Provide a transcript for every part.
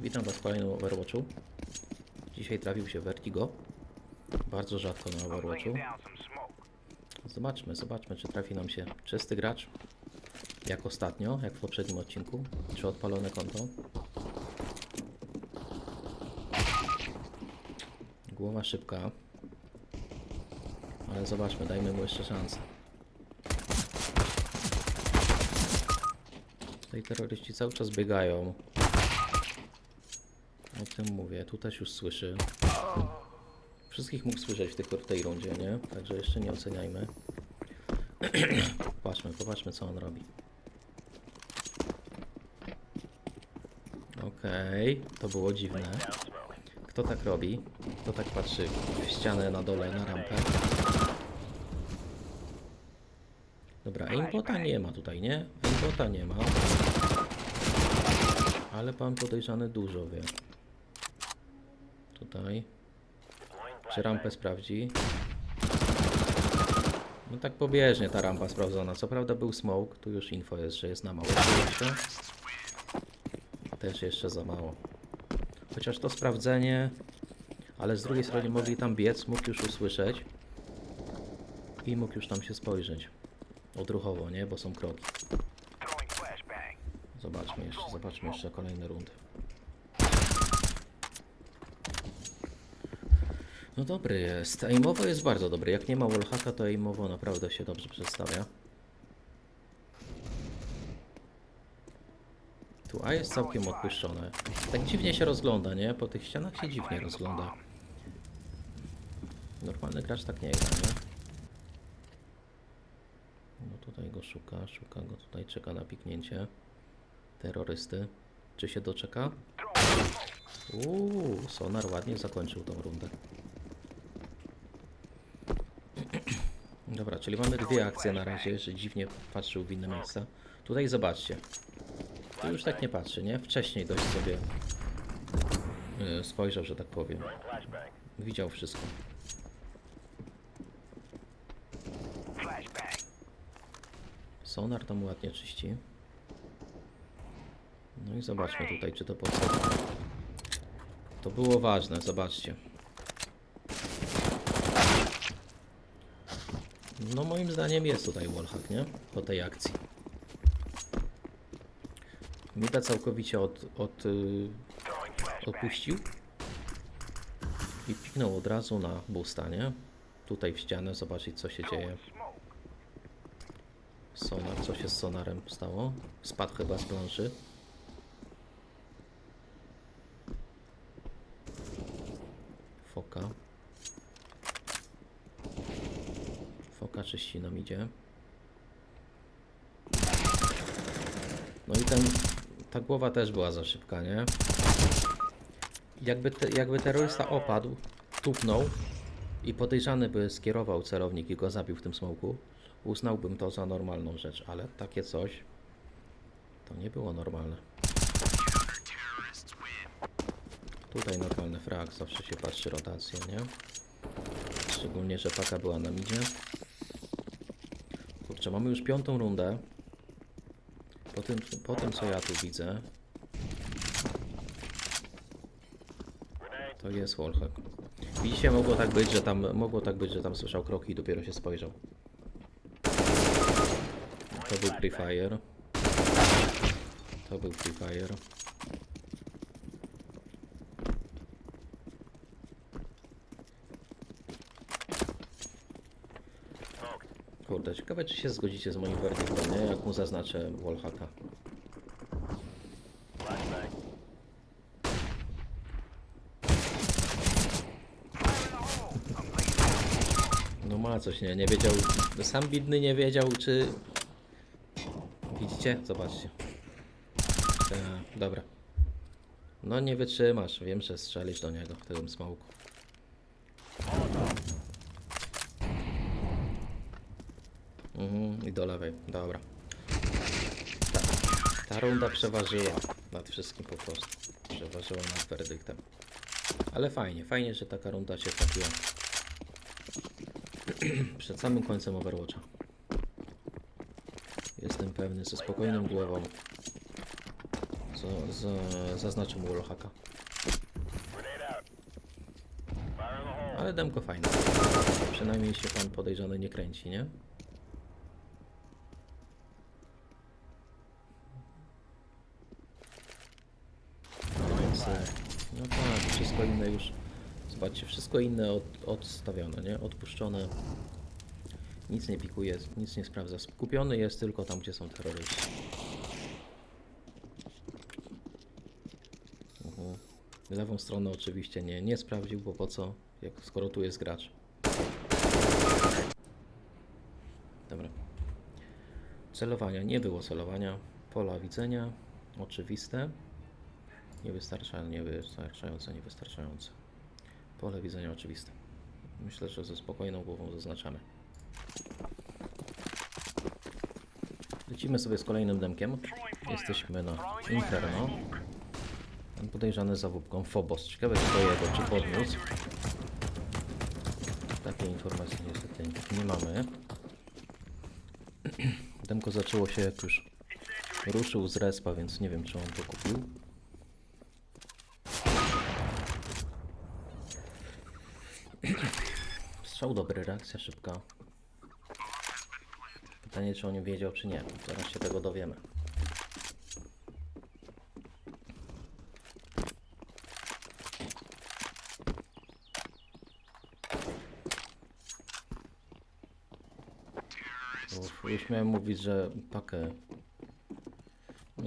Witam Was w kolejnym Overwatchu. Dzisiaj trafił się Vertigo. Bardzo rzadko na Overwatchu. Zobaczmy, zobaczmy, czy trafi nam się czysty gracz. Jak ostatnio, jak w poprzednim odcinku. Czy odpalone konto. Głowa szybka. Ale zobaczmy, dajmy mu jeszcze szansę. Tutaj terroryści cały czas biegają. O tym mówię, tu też już słyszy. Wszystkich mógł słyszeć w, tej rundzie, nie? Także jeszcze nie oceniajmy. Popatrzmy, popatrzmy co on robi. Okej, to było dziwne. Kto tak robi? Kto tak patrzy w ścianę na dole, na rampę? Dobra, aimbota nie ma tutaj, nie? Aimbota nie ma. Ale pan podejrzany dużo wie. Tutaj. Czy rampę sprawdzi? No tak pobieżnie ta rampa sprawdzona. Co prawda był smoke, tu już info jest, że jest na mało jeszcze. Też jeszcze za mało. Chociaż to sprawdzenie, ale z drugiej strony mogli tam biec, mógł już usłyszeć i mógł już tam się spojrzeć. Odruchowo, nie? Bo są kroki. Zobaczmy jeszcze, zobaczmy jeszcze kolejne rundy. No dobry jest. Aimowo jest bardzo dobry. Jak nie ma wallhacka, to aimowo naprawdę się dobrze przedstawia. Tu A jest całkiem odpuszczone. Tak dziwnie się rozgląda, nie? Po tych ścianach się dziwnie rozgląda. Normalny gracz tak nie gra, nie? No tutaj go szuka, szuka go tutaj, czeka na piknięcie. Terrorysty. Czy się doczeka? Uuu, Sonar ładnie zakończył tą rundę. Dobra, czyli mamy dwie akcje na razie, że dziwnie patrzył w inne miejsca. Tutaj zobaczcie. Tu już tak nie patrzy, nie? Wcześniej dość sobie yy, spojrzał, że tak powiem. Widział wszystko. Sonar tam ładnie czyści. No i zobaczmy tutaj, czy to potrzebne. To było ważne, zobaczcie. No moim zdaniem jest tutaj wallhack, nie? Po tej akcji. Mida całkowicie od, od, y, odpuścił i piknął od razu na boosta, nie? Tutaj w ścianę, zobaczyć co się dzieje. Sonar, co się z sonarem stało? Spadł chyba z planszy. Foka czyści nam idzie. No i ten, ta głowa też była za szybka, nie? Jakby, te, jakby terrorysta opadł, tupnął i podejrzany by skierował celownik i go zabił w tym smoku, uznałbym to za normalną rzecz, ale takie coś to nie było normalne. Tutaj normalny frag, zawsze się patrzy rotację, nie? Szczególnie, że paka była na midzie. Kurczę, mamy już piątą rundę. Po tym, po tym co ja tu widzę, to jest wallhack. Widzicie, mogło tak być, że tam mogło tak być, że tam słyszał kroki i dopiero się spojrzał. To był Free Fire. To był Free Fire. Kurde, ciekawe czy się zgodzicie z moim werdyktem, nie? Jak mu zaznaczę wallhacka. No ma coś, nie? Nie wiedział, sam bidny nie wiedział, czy... Widzicie? Zobaczcie. E, dobra. No nie wytrzymasz, wiem, że strzelisz do niego w tym smoku. Mhm, i do lewej, dobra. Ta, ta runda przeważyła nad wszystkim po prostu. Przeważyła nad werdyktem. Ale fajnie, fajnie, że taka runda się trafiła. Przed samym końcem Overwatcha. Jestem pewny, ze spokojną głową Z, z, mu wallhacka. Ale demko fajne. Przynajmniej się pan podejrzany nie kręci, nie? Wszystko inne już. Zobaczcie, wszystko inne od, odstawione, nie? Odpuszczone. Nic nie pikuje, nic nie sprawdza. Skupiony jest tylko tam, gdzie są terroryści. Mhm. Lewą stronę oczywiście nie, nie sprawdził, bo po co, jak, skoro tu jest gracz. Dobra. Celowania. Nie było celowania. Pola widzenia. Oczywiste. Niewystarczające, niewystarczające, niewystarczające. Pole widzenia oczywiste. Myślę, że ze spokojną głową zaznaczamy. Lecimy sobie z kolejnym demkiem. Jesteśmy na Inferno. Ten podejrzany za wódką Phobos. Ciekawe czy to jego, czy podniósł. Takiej informacji niestety nie mamy. Demko zaczęło się jak już ruszył z respa, więc nie wiem czy on to kupił. Strzał dobry, reakcja szybka. Pytanie czy on nie wiedział czy nie. Zaraz się tego dowiemy. Uf, już miałem mówić, że pakę,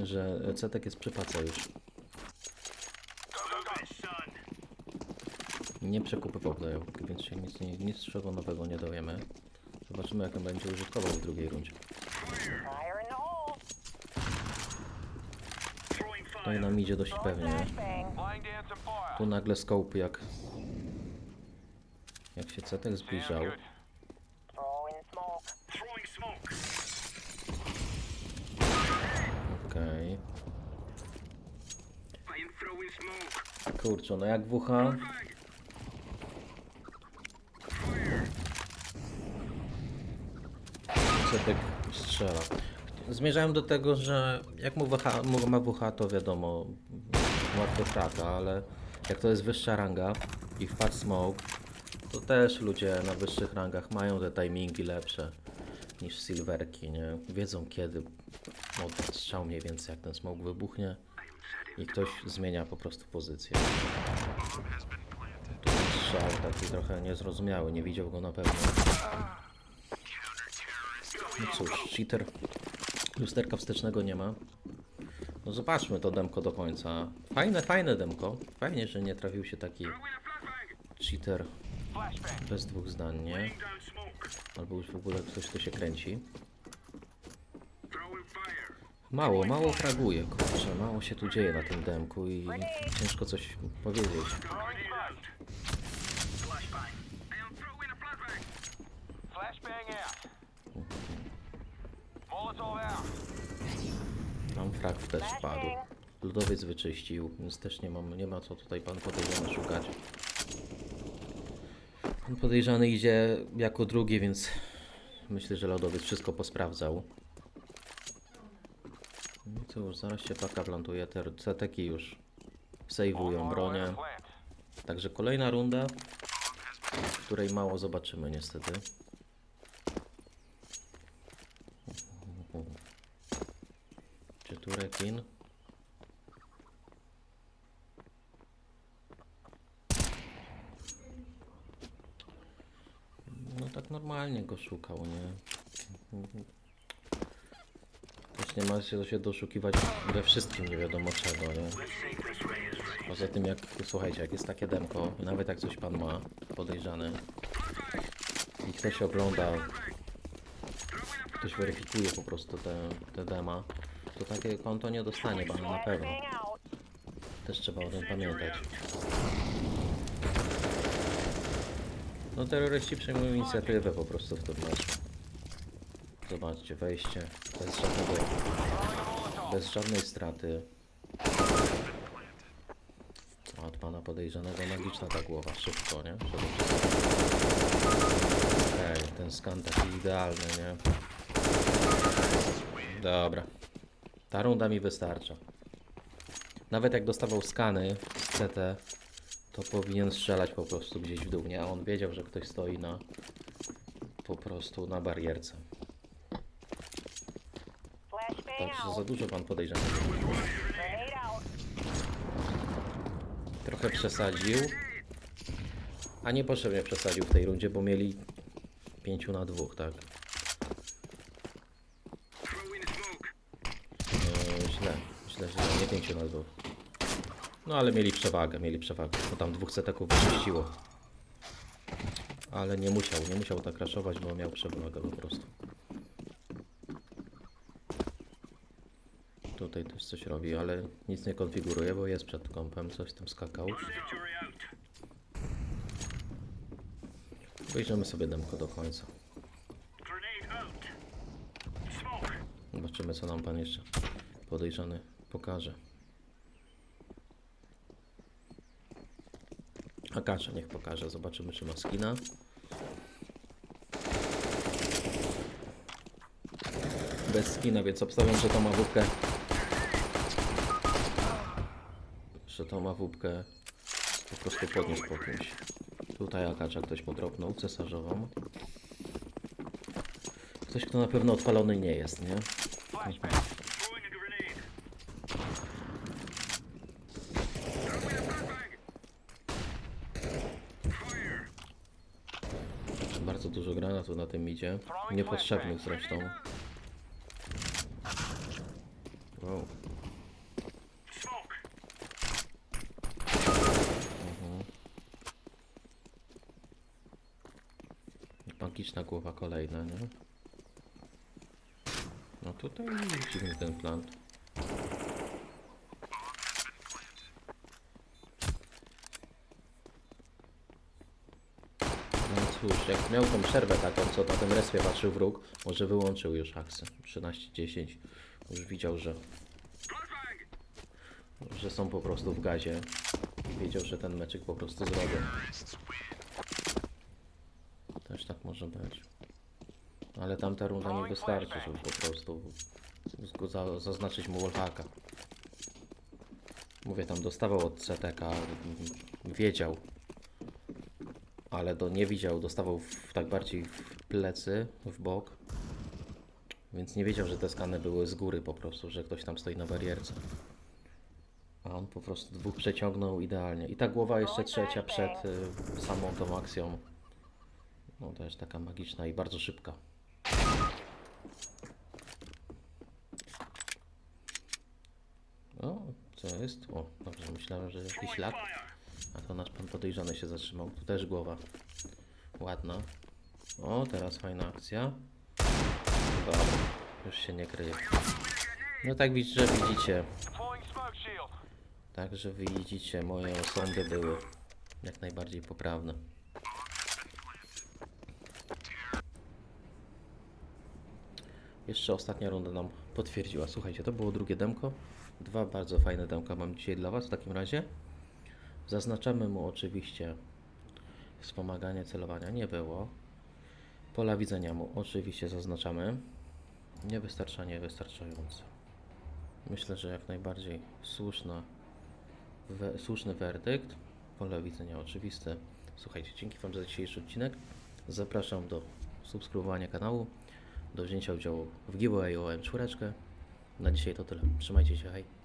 że cetek jest przy pace już. Nie przekupywał zajawki, więc się nic, nic czego nowego nie dowiemy. Zobaczymy jak on będzie użytkował w drugiej rundzie. I nam idzie dość pewnie. Tu nagle scope jak... Jak się cetek zbliżał. Okej. Smoke. Kurczę, no jak WH... Strzela. Zmierzałem do tego, że jak ma WH to wiadomo, łatwo trata, ale jak to jest wyższa ranga i wpadł smoke, to też ludzie na wyższych rangach mają te timingi lepsze niż silverki, nie? Wiedzą kiedy oddać strzał mniej więcej jak ten smoke wybuchnie i ktoś zmienia po prostu pozycję. Tu strzał taki trochę niezrozumiały, nie widział go na pewno. No cóż, cheater. Lusterka wstecznego nie ma. No zobaczmy to demko do końca. Fajne, fajne demko. Fajnie, że nie trafił się taki cheater bez dwóch zdań, nie? Albo już w ogóle ktoś tu się kręci. Mało, mało fraguje, kurczę, mało się tu dzieje na tym demku i ciężko coś powiedzieć. Tam frag też wpadł. Ludowiec wyczyścił, więc też nie, mam, nie ma co tutaj pan podejrzany szukać. Pan podejrzany idzie jako drugi, więc myślę, że lodowiec wszystko posprawdzał. No i cóż, zaraz się paka plantuje, te ceteki już sejwują bronię. Także kolejna runda, której mało zobaczymy niestety. Czy tu rekin? No tak normalnie go szukał, nie? Też nie ma się, się doszukiwać we wszystkim nie wiadomo czego, nie? Poza tym jak, słuchajcie, jak jest takie demko, nawet jak coś pan ma podejrzany i ktoś ogląda, ktoś weryfikuje po prostu te, te dema, to takie konto nie dostanie pan na pewno. Też trzeba o tym pamiętać. No terroryści przejmują inicjatywę po prostu w tym meczu. Zobaczcie, wejście bez żadnego, bez żadnej straty. A Od pana podejrzanego magiczna ta głowa, szybko, nie? Ej, ten skan taki idealny, nie? Dobra. Ta runda mi wystarcza. Nawet jak dostawał skany z CT, to powinien strzelać po prostu gdzieś w dół, nie? A on wiedział, że ktoś stoi na po prostu na barierce. Także za dużo pan podejrzany. Trochę przesadził. A niepotrzebnie przesadził w tej rundzie, bo mieli 5 na 2, tak? Throwing smoke. Yy, źle, źle, źle, nie 5 na 2. No ale mieli przewagę, mieli przewagę, bo tam dwóch ceteków wyczyściło. Ale nie musiał, nie musiał tak raszować, bo miał przewagę po prostu. Tutaj też coś robi, ale nic nie konfiguruje, bo jest przed kąpem, coś tam skakał. Wyjrzymy sobie demko do końca. Zobaczymy, co nam pan jeszcze podejrzany pokaże. Akasza niech pokaże, zobaczymy, czy ma skina. Bez skina, więc obstawiam, że to ma wódkę. Że to ma wódkę po prostu podniósł po kimś. Tutaj Akacza ktoś podropnął, cesarzową. Ktoś, kto na pewno odpalony nie jest, nie? Flashbang. Throwing a grenade. Throwing a flashbang. Fire. Bardzo dużo granatów na tym idzie. Niepotrzebnych zresztą. Wow. Smoke. Magiczna głowa kolejna, nie? No tutaj dziwny ten plan. No cóż, jak miał tą przerwę taką, co na tym respie patrzył wróg, może wyłączył już aksę. 13-10. Już widział, że, że są po prostu w gazie. I wiedział, że ten meczyk po prostu zrobią. Też tak może być. Ale tamta runda nie wystarczy, żeby po prostu zaznaczyć mu wallhacka. Mówię, tam dostawał od CTK, wiedział, ale do, nie widział, dostawał w, tak bardziej w plecy, w bok, więc nie wiedział, że te skany były z góry po prostu, że ktoś tam stoi na barierce. A on po prostu dwóch przeciągnął idealnie. I ta głowa jeszcze trzecia przed y, samą tą akcją. No też taka magiczna i bardzo szybka. O, co jest? O, dobrze, myślałem, że jakiś lag. A to nasz pan podejrzany się zatrzymał. Tu też głowa. Ładna. O, teraz fajna akcja. Dobra, już się nie kryje. No tak że widzicie. Także widzicie, moje osądy były jak najbardziej poprawne. Jeszcze ostatnia runda nam potwierdziła. Słuchajcie, to było drugie demko. Dwa bardzo fajne demka mam dzisiaj dla Was w takim razie. Zaznaczamy mu oczywiście wspomaganie celowania. Nie było. Pola widzenia mu oczywiście zaznaczamy. Niewystarczanie wystarczające. Myślę, że jak najbardziej słuszna we, słuszny werdykt. Pole widzenia oczywiste. Słuchajcie, dzięki Wam za dzisiejszy odcinek. Zapraszam do subskrybowania kanału, do wzięcia udziału w giveawayu o M4. Na dzisiaj to tyle. Trzymajcie się, hej.